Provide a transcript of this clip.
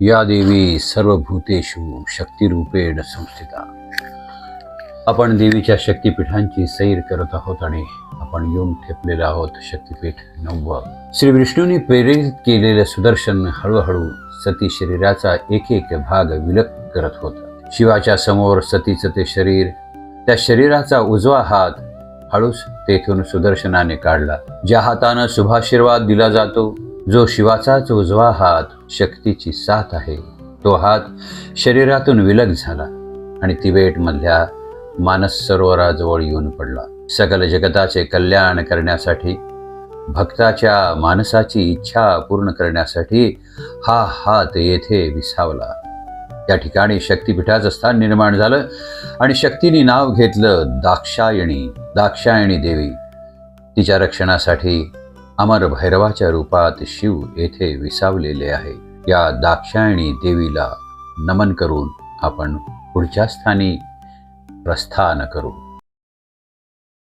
या देवी सर्वभूतेषु शक्तिरूपेण संस्थिता. आपण देवीच्या शक्तिपीठांची सैर करत आहोत आणि आपण येऊन ठेपलेलो आहोत शक्तिपीठ नव्व. श्री विष्णूंनी प्रेरित केलेलं सुदर्शन हळूहळू सती शरीराचा एक एक भाग विलग करत होता. शिवाच्या समोर सतीचं ते शरीर त्या शरीराचा उजवा हात हळूच तेथून सुदर्शनाने काढला. ज्या हातानं शुभाशीर्वाद दिला जातो जो शिवाचाच उजवा हात शक्तीची साथ आहे तो हात शरीरातून विलग झाला आणि तिबेटमधल्या मानस सरोवराजवळ येऊन पडला. सकल जगताचे कल्याण करण्यासाठी भक्ताच्या मानसाची इच्छा पूर्ण करण्यासाठी हा हात येथे विसावला. या ठिकाणी शक्तिपीठाचं स्थान निर्माण झालं आणि शक्तीने नाव घेतलं दाक्षायणी दाक्षायणी देवी. तिच्या रक्षणासाठी अमर भैरवाच्या रूपात शिव येथे विसावलेले आहे. या दाक्षायणी देवीला नमन करून आपण पुढच्या स्थानी प्रस्थान करू.